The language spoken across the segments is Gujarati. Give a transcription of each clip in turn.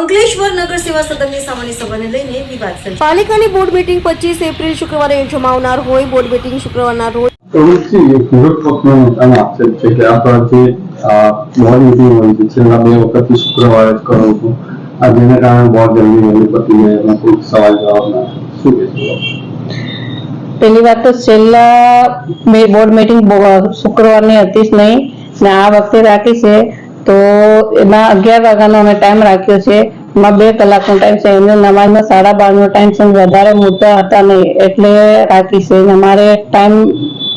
અંકલેશ્વર નગર સેવા સદનની સામાન્ય સભાને લઈને વિવાદ સર્જાયો. પાલિકાની બોર્ડ મીટિંગ પચીસ એપ્રિલ શુક્રવારે યોજવામાં આવનાર હોય. બોર્ડ મીટિંગ શુક્રવારના રોજ પ્રવૃત્તિ સુરત પક્ષનો આક્ષેપ છે કે આ જે બોર્ડ મિટિંગ હોય છે છેલ્લા બે વખતથી શુક્રવારે જ કરું છું. આ જેને કારણે બોર્ડ જલ્દી વહેલી પતી જાય એમાં કોઈ સવાલ જવાબ ના શું કહેશો? પહેલી વાત તો છેલ્લા બોર્ડ મીટિંગ શુક્રવારની હતી જ નહીં. ને આ વખતે રાખી છે. તો એમાં અગિયાર વાગ્યાનો અમે ટાઈમ રાખ્યો છે. એમાં બે કલાકનો ટાઈમ છે. એમને નમાજમાં સાડા બારનો ટાઈમ છે. વધારે મુદ્દા હતા નહીં. એટલે રાખી છે. અમારે ટાઈમ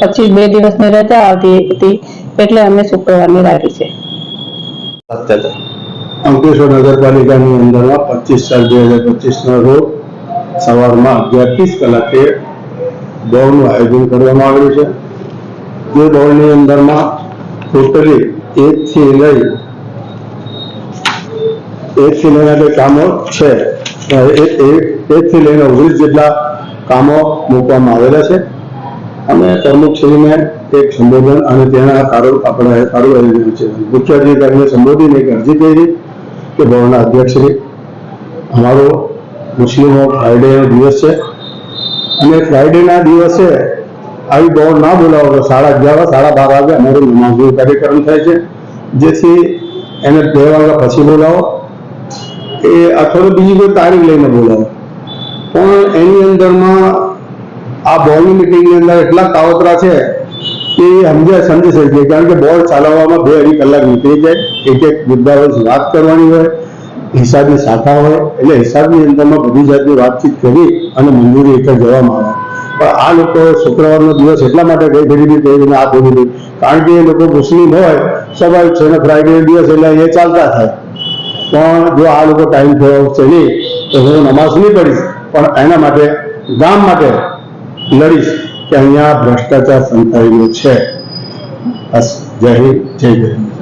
પછી બે દિવસની રજા આવતી હતી. એટલે અમે શુક્રવારની રાખી છે. અંકલેશ્વર નગરપાલિકાની અંદરમાં પચીસ ચાર બે હજાર પચીસના રોજ સવારમાં અગિયાર ત્રીસ કલાકે દોડનું આયોજન કરવામાં આવેલું છે. જે દોડની અંદરમાં ટોટલી એકથી લઈ એકથી લઈને કામો છે. એકથી લઈને ઓગણીસ જેટલા કામો મૂકવામાં આવેલા છે. અને પ્રમુખશ્રીને એક સંબોધન અને તેના કારો આપણે કારો આયોજન છે મુખ્ય સંબોધીને એક અરજી કરી કે ભવનના અધ્યક્ષશ્રી, અમારો મુસ્લિમો ફ્રાઈડેનો દિવસ છે. અને ફ્રાઈડેના દિવસે આવી દોડ ના બોલાવો તો સાડા અગિયાર, સાડા બાર વાગે અમારું નમાઝનો કાર્યક્રમ થાય છે. જેથી એને બે વાગ્યા પછી બોલાવો. એ અથવા બીજી કોઈ તારીખ લઈને બોલાવો. પણ એની અંદરમાં આ બોર્ડની મિટિંગની અંદર એટલા કાવતરા છે કે એ સમજે સમજી શકીએ કારણ કે બોર્ડ ચાલવામાં બે અઢી કલાક નીકળી જાય. એક એક મુદ્દા વચ્ચે વાત કરવાની હોય, હિસાબની શાખા હોય, એટલે હિસાબની અંદરમાં બધી જાતની વાતચીત કરી અને મંજૂરી જ જવામાં આવે. પણ આ લોકો શુક્રવારનો દિવસ એટલા માટે ગઈ ભેગી દીધી આ ભેગી કારણ કે એ લોકો મુસ્લિમ હોય સ્વાભાવિક છે ફ્રાઈડે દિવસ એટલે એ ચાલતા થાય. પણ જો આ લોકો ટાઈમ થયો છે નહીં તો હું નમાઝ નહીં પડીશ પણ એના માટે, ગામ માટે લડીશ કે અહીંયા ભ્રષ્ટાચાર સંતાયેલો છે. બસ, જય હિન્દ, જય ગરીબ